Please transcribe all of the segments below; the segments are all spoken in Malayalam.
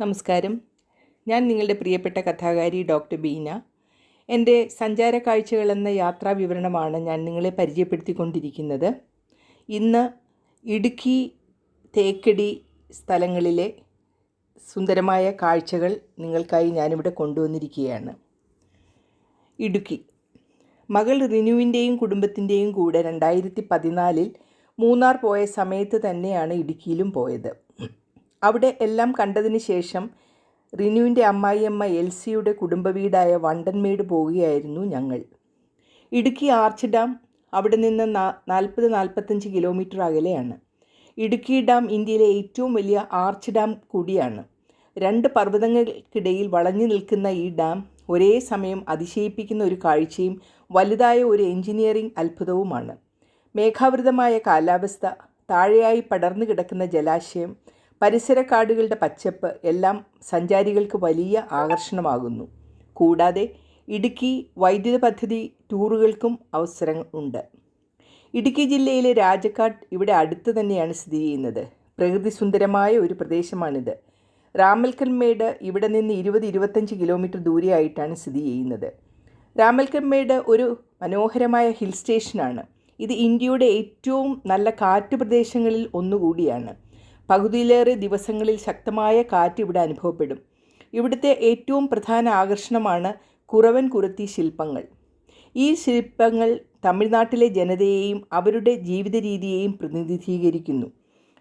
നമസ്കാരം. ഞാൻ നിങ്ങളുടെ പ്രിയപ്പെട്ട കഥാകാരി ഡോക്ടർ ബീന. എന്റെ സഞ്ചാര കാഴ്ചകൾ എന്ന യാത്രാ വിവരണമാണ് ഞാൻ നിങ്ങളെ പരിചയപ്പെടുത്തിക്കൊണ്ടിരിക്കുന്നത്. ഇന്ന് ഇടുക്കി തേക്കടി സ്ഥലങ്ങളിലെ സുന്ദരമായ കാഴ്ചകൾ നിങ്ങൾക്കായി ഞാനിവിടെ കൊണ്ടുവന്നിരിക്കുകയാണ്. ഇടുക്കി. മകൾ റിനുവിന്റെയും കുടുംബത്തിന്റെയും കൂടെ രണ്ടായിരത്തി പതിനാലിൽ മൂന്നാർ പോയ സമയത്ത് തന്നെയാണ് ഇടുക്കിയിലും പോയത്. അവിടെ എല്ലാം കണ്ടതിന് ശേഷം റിനുവിന്റെ അമ്മായിയമ്മ എൽസിയുടെ കുടുംബ വീടായ വണ്ടൻമേട് പോവുകയായിരുന്നു ഞങ്ങൾ. ഇടുക്കി ആർച്ച് ഡാം അവിടെ നിന്ന് നാൽപ്പത് നാൽപ്പത്തഞ്ച് കിലോമീറ്റർ അകലെയാണ്. ഇടുക്കി ഡാം ഇന്ത്യയിലെ ഏറ്റവും വലിയ ആർച്ച് ഡാം കൂടിയാണ്. രണ്ട് പർവതങ്ങൾക്കിടയിൽ വളഞ്ഞു നിൽക്കുന്ന ഈ ഡാം ഒരേ സമയം അതിശയിപ്പിക്കുന്ന ഒരു കാഴ്ചയും വലുതായ ഒരു എഞ്ചിനീയറിംഗ് അത്ഭുതവുമാണ്. മേഘാവൃതമായ കാലാവസ്ഥ താഴെയായി പടർന്നു കിടക്കുന്ന ജലാശയം പരിസരക്കാടുകളുടെ പച്ചപ്പ് എല്ലാം സഞ്ചാരികൾക്ക് വലിയ ആകർഷണമാകുന്നു. കൂടാതെ ഇടുക്കി വൈദ്യുത പദ്ധതി ടൂറുകൾക്കും അവസരം ഉണ്ട്. ഇടുക്കി ജില്ലയിലെ രാജക്കാട് ഇവിടെ അടുത്ത് തന്നെയാണ് സ്ഥിതി ചെയ്യുന്നത്. പ്രകൃതി സുന്ദരമായ ഒരു പ്രദേശമാണിത്. രാമൽക്കൽമേട് ഇവിടെ നിന്ന് ഇരുപത് ഇരുപത്തഞ്ച് കിലോമീറ്റർ ദൂരെയായിട്ടാണ് സ്ഥിതി ചെയ്യുന്നത്. രാമൽക്കൽമേട് ഒരു മനോഹരമായ ഹിൽ സ്റ്റേഷനാണ്. ഇത് ഇന്ത്യയുടെ ഏറ്റവും നല്ല കാറ്റ് പ്രദേശങ്ങളിൽ ഒന്നുകൂടിയാണ്. പകുതിയിലേറെ ദിവസങ്ങളിൽ ശക്തമായ കാറ്റ് ഇവിടെ അനുഭവപ്പെടും. ഇവിടുത്തെ ഏറ്റവും പ്രധാന ആകർഷണമാണ് കുറവൻ കുറത്തി ശില്പങ്ങൾ. ഈ ശില്പങ്ങൾ തമിഴ്നാട്ടിലെ ജനതയെയും അവരുടെ ജീവിത രീതിയെയും പ്രതിനിധീകരിക്കുന്നു.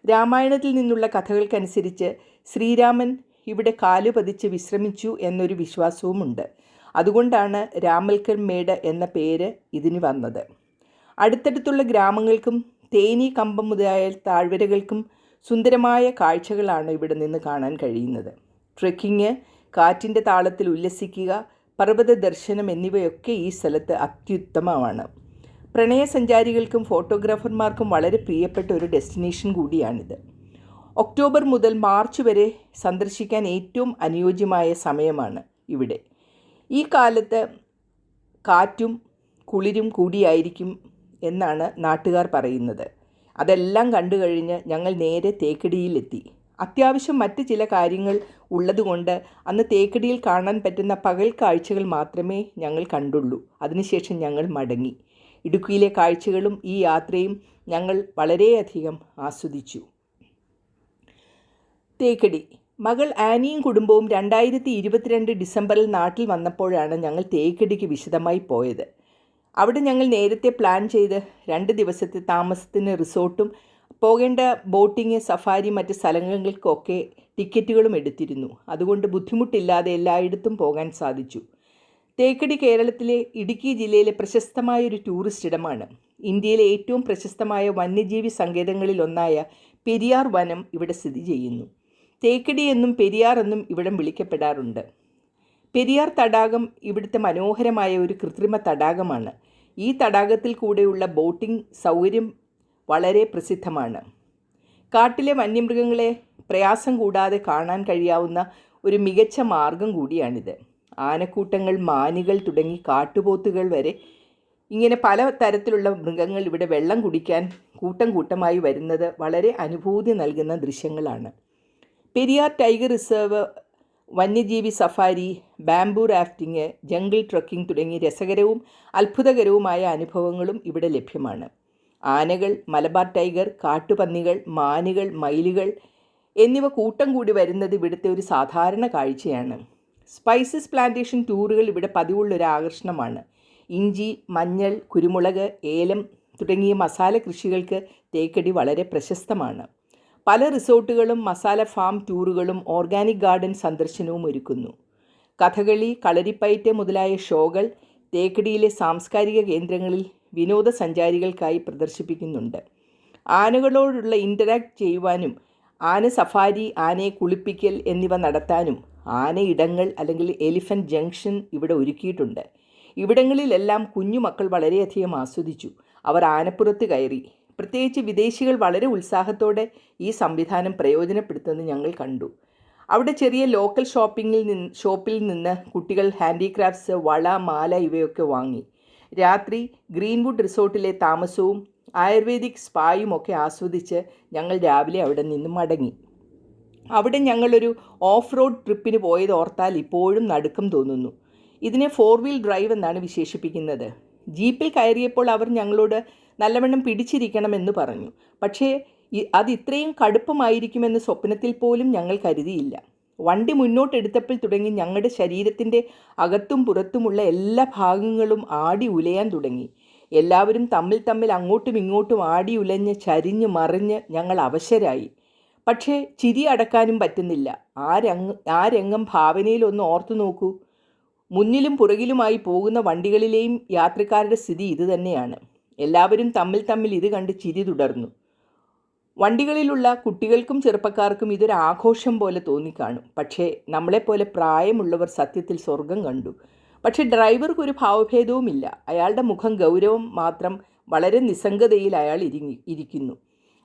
രാമായണത്തിൽ നിന്നുള്ള കഥകൾക്കനുസരിച്ച് ശ്രീരാമൻ ഇവിടെ കാലു പതിച്ച് വിശ്രമിച്ചു എന്നൊരു വിശ്വാസവുമുണ്ട്. അതുകൊണ്ടാണ് രാമൽക്കൻ മേട് എന്ന പേര് ഇതിന് വന്നത്. അടുത്തടുത്തുള്ള ഗ്രാമങ്ങൾക്കും തേനി കമ്പം മുതലായ താഴ്വരകൾക്കും സുന്ദരമായ കാഴ്ചകളാണ് ഇവിടെ നിന്ന് കാണാൻ കഴിയുന്നത്. ട്രെക്കിങ് കാറ്റിന്റെ താളത്തിൽ ഉല്ലസിക്കുക പർവത ദർശനം എന്നിവയൊക്കെ ഈ സ്ഥലത്ത് അത്യുത്തമമാണ്. പ്രണയസഞ്ചാരികൾക്കും ഫോട്ടോഗ്രാഫർമാർക്കും വളരെ പ്രിയപ്പെട്ട ഒരു ഡെസ്റ്റിനേഷൻ കൂടിയാണിത്. ഒക്ടോബർ മുതൽ മാർച്ച് വരെ സന്ദർശിക്കാൻ ഏറ്റവും അനുയോജ്യമായ സമയമാണ് ഇവിടെ. ഈ കാലത്ത് കാറ്റും കുളിരും കൂടിയായിരിക്കും എന്നാണ് നാട്ടുകാർ പറയുന്നത്. അതെല്ലാം കണ്ടു കഴിഞ്ഞ് ഞങ്ങൾ നേരെ തേക്കടിയിലെത്തി. അത്യാവശ്യം മറ്റ് ചില കാര്യങ്ങൾ ഉള്ളതുകൊണ്ട് അന്ന് തേക്കടിയിൽ കാണാൻ പറ്റുന്ന പകൽ കാഴ്ചകൾ മാത്രമേ ഞങ്ങൾ കണ്ടുള്ളൂ. അതിനുശേഷം ഞങ്ങൾ മടങ്ങി. ഇടുക്കിയിലെ കാഴ്ചകളും ഈ യാത്രയും ഞങ്ങൾ വളരെയധികം ആസ്വദിച്ചു. തേക്കടി. മകൾ ആനിയും കുടുംബവും രണ്ടായിരത്തി ഇരുപത്തിരണ്ട് ഡിസംബറിൽ നാട്ടിൽ വന്നപ്പോഴാണ് ഞങ്ങൾ തേക്കടിക്ക് വിശദമായി പോയത്. അവിടെ ഞങ്ങൾ നേരത്തെ പ്ലാൻ ചെയ്ത് രണ്ട് ദിവസത്തെ താമസത്തിന് റിസോർട്ടും പോകേണ്ട ബോട്ടിങ് സഫാരി മറ്റ് സ്ഥലങ്ങൾക്കൊക്കെ ടിക്കറ്റുകളും എടുത്തിരുന്നു. അതുകൊണ്ട് ബുദ്ധിമുട്ടില്ലാതെ എല്ലായിടത്തും പോകാൻ സാധിച്ചു. തേക്കടി കേരളത്തിലെ ഇടുക്കി ജില്ലയിലെ പ്രശസ്തമായ ഒരു ടൂറിസ്റ്റ് ഇടമാണ്. ഇന്ത്യയിലെ ഏറ്റവും പ്രശസ്തമായ വന്യജീവി സങ്കേതങ്ങളിലൊന്നായ പെരിയാർ വനം ഇവിടെ സ്ഥിതി ചെയ്യുന്നു. തേക്കടി എന്നും പെരിയാർ എന്നും ഇവിടം വിളിക്കപ്പെടാറുണ്ട്. പെരിയാർ തടാകം ഇവിടുത്തെ മനോഹരമായ ഒരു കൃത്രിമ തടാകമാണ്. ഈ തടാകത്തിൽ കൂടെയുള്ള ബോട്ടിംഗ് സൗകര്യം വളരെ പ്രസിദ്ധമാണ്. കാട്ടിലെ വന്യമൃഗങ്ങളെ പ്രയാസം കൂടാതെ കാണാൻ കഴിയാവുന്ന ഒരു മികച്ച മാർഗം കൂടിയാണിത്. ആനക്കൂട്ടങ്ങൾ മാനുകൾ തുടങ്ങി കാട്ടുപോത്തുകൾ വരെ ഇങ്ങനെ പല തരത്തിലുള്ള മൃഗങ്ങൾ ഇവിടെ വെള്ളം കുടിക്കാൻ കൂട്ടം കൂട്ടമായി വരുന്നത് വളരെ അനുഭൂതി നൽകുന്ന ദൃശ്യങ്ങളാണ്. പെരിയാർ ടൈഗർ റിസർവ് വന്യജീവി safari bamboo rafting jungle trekking തുടങ്ങി രസകരവും അത്ഭുതകരവുമായ അനുഭവങ്ങളും ഇവിടെ ലഭ്യമാണ്. ആനകൾ മലബാർ ടൈഗർ കാട്ടുപന്നികൾ മാനുകൾ മയിലുകൾ എന്നിവ കൂട്ടം കൂടി വരുന്നത് ഇവിടുത്തെ ഒരു സാധാരണ കാഴ്ചയാണ്. സ്പൈസസ് പ്ലാന്റേഷൻ ടൂറുകൾ ഇവിടെ പതിവുള്ളൊരു ആകർഷണമാണ്. ഇഞ്ചി മഞ്ഞൾ കുരുമുളക് ഏലം തുടങ്ങിയ മസാല കൃഷികൾക്ക് തേക്കടി വളരെ പ്രശസ്തമാണ്. പല റിസോർട്ടുകളും മസാല ഫാം ടൂറുകളും ഓർഗാനിക് ഗാർഡൻ സന്ദർശനവും ഒരുക്കുന്നു. കഥകളി കളരിപ്പയറ്റ് മുതലായ ഷോകൾ തേക്കടിയിലെ സാംസ്കാരിക കേന്ദ്രങ്ങളിൽ വിനോദസഞ്ചാരികൾക്കായി പ്രദർശിപ്പിക്കുന്നുണ്ട്. ആനകളോടുള്ള ഇന്ററാക്ട് ചെയ്യുവാനും ആന സഫാരി ആനയെ കുളിപ്പിക്കൽ എന്നിവ നടത്താനും ആനയിടങ്ങൾ അല്ലെങ്കിൽ എലിഫന്റ് ജംഗ്ഷൻ ഇവിടെ ഒരുക്കിയിട്ടുണ്ട്. ഇവിടങ്ങളിലെല്ലാം കുഞ്ഞുമക്കൾ വളരെയധികം ആസ്വദിച്ചു. അവർ ആനപ്പുറത്ത് കയറി പ്രത്യേകിച്ച് വിദേശികൾ വളരെ ഉത്സാഹത്തോടെ ഈ സംവിധാനം പ്രയോജനപ്പെടുത്തുന്നത് ഞങ്ങൾ കണ്ടു. അവിടെ ചെറിയ ലോക്കൽ ഷോപ്പിങ്ങിൽ നിന്ന് ഷോപ്പിൽ നിന്ന് കുട്ടികൾ ഹാൻഡിക്രാഫ്റ്റ്സ് വള മാല ഇവയൊക്കെ വാങ്ങി. രാത്രി ഗ്രീൻവുഡ് റിസോർട്ടിലെ താമസവും ആയുർവേദിക് സ്പായും ഒക്കെ ആസ്വദിച്ച് ഞങ്ങൾ രാവിലെ അവിടെ നിന്നും മടങ്ങി. അവിടെ ഞങ്ങളൊരു ഓഫ് റോഡ് ട്രിപ്പിന് പോയത് ഓർത്താൽ ഇപ്പോഴും നടുക്കം തോന്നുന്നു. ഇതിനെ ഫോർ വീൽ ഡ്രൈവ് എന്നാണ് വിശേഷിപ്പിക്കുന്നത്. ജീപ്പിൽ കയറിയപ്പോൾ അവർ ഞങ്ങളോട് നല്ലവണ്ണം പിടിച്ചിരിക്കണമെന്ന് പറഞ്ഞു. പക്ഷേ അത് ഇത്രയും കടുപ്പമായിരിക്കുമെന്ന് സ്വപ്നത്തിൽ പോലും ഞങ്ങൾ കരുതിയില്ല. വണ്ടി മുന്നോട്ടെടുത്തപ്പോൾ തുടങ്ങി ഞങ്ങളുടെ ശരീരത്തിന്റെ അകത്തും പുറത്തുമുള്ള എല്ലാ ഭാഗങ്ങളും ആടി ഉലയാൻ തുടങ്ങി. എല്ലാവരും തമ്മിൽ തമ്മിൽ അങ്ങോട്ടും ഇങ്ങോട്ടും ആടി ഉലഞ്ഞ് ചരിഞ്ഞ് മറിഞ്ഞ് ഞങ്ങൾ അവശരായി. പക്ഷേ ചിരി അടക്കാനും പറ്റുന്നില്ല. ആ രംഗ ആ രംഗം ഭാവനയിൽ ഒന്ന് ഓർത്തു നോക്കൂ. മുന്നിലും പുറകിലുമായി പോകുന്ന വണ്ടികളിലെയും യാത്രക്കാരുടെ സ്ഥിതി ഇതുതന്നെയാണ് എല്ലാവരും തമ്മിൽ തമ്മിൽ ഇത് കണ്ട് ചിരി തുടർന്നു. വണ്ടികളിലുള്ള കുട്ടികൾക്കും ചെറുപ്പക്കാർക്കും ഇതൊരു ആഘോഷം പോലെ തോന്നിക്കാണും. പക്ഷേ നമ്മളെപ്പോലെ പ്രായമുള്ളവർ സത്യത്തിൽ സ്വർഗം കണ്ടു. പക്ഷേ ഡ്രൈവർക്ക് ഒരു ഭാവഭേദവുമില്ല. അയാളുടെ മുഖം ഗൗരവം മാത്രം വളരെ നിസ്സംഗതയിൽ അയാൾ ഇരിങ്ങി ഇരിക്കുന്നു.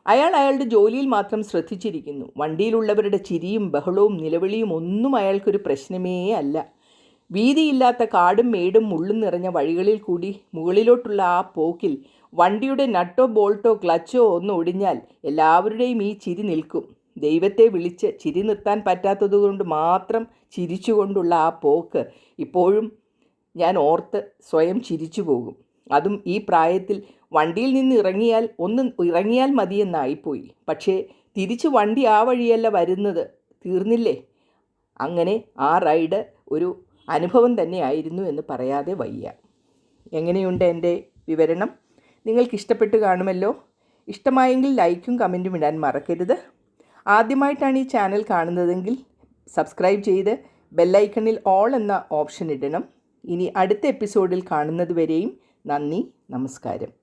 അയാൾ അയാളുടെ ജോലിയിൽ മാത്രം ശ്രദ്ധിച്ചിരിക്കുന്നു. വണ്ടിയിലുള്ളവരുടെ ചിരിയും ബഹളവും നിലവിളിയും ഒന്നും അയാൾക്കൊരു പ്രശ്നമേ അല്ല. വീതിയില്ലാത്ത കാടും മേടും മുള്ളും നിറഞ്ഞ വഴികളിൽ കൂടി മുകളിലോട്ടുള്ള ആ പോക്കിൽ വണ്ടിയുടെ നട്ടോ ബോൾട്ടോ ക്ലച്ചോ ഒന്ന് ഒടിഞ്ഞാൽ എല്ലാവരുടെയും ഈ ചിരി നിൽക്കും. ദൈവത്തെ വിളിച്ച് ചിരി നിർത്താൻ പറ്റാത്തതുകൊണ്ട് മാത്രം ചിരിച്ചുകൊണ്ടുള്ള ആ പോക്ക് ഇപ്പോഴും ഞാൻ ഓർത്ത് സ്വയം ചിരിച്ചു പോകും. അതും ഈ പ്രായത്തിൽ വണ്ടിയിൽ നിന്ന് ഇറങ്ങിയാൽ ഒന്ന് ഇറങ്ങിയാൽ മതിയെന്നായിപ്പോയി. പക്ഷേ തിരിച്ച് വണ്ടി ആ വഴിയല്ല വരുന്നത്. തീർന്നില്ലേ? അങ്ങനെ ആ റൈഡ് ഒരു അനുഭവം തന്നെയായിരുന്നു എന്ന് പറയാതെ വയ്യ. എങ്ങനെയുണ്ട് എന്റെ വിവരണം? നിങ്ങൾക്ക് ഇഷ്ടപ്പെട്ട് കാണുമല്ലോ? ഇഷ്ടമായെങ്കിൽ ലൈക്കും കമന്റും ഇടാൻ മറക്കരുത്. ആദ്യമായിട്ടാണ് ഈ ചാനൽ കാണുന്നതെങ്കിൽ സബ്സ്ക്രൈബ് ചെയ്ത് ബെല്ലൈക്കണിൽ ഓൾ എന്ന ഓപ്ഷൻ ഇടണം. ഇനി അടുത്ത എപ്പിസോഡിൽ കാണുന്നതുവരെയും നന്ദി നമസ്കാരം.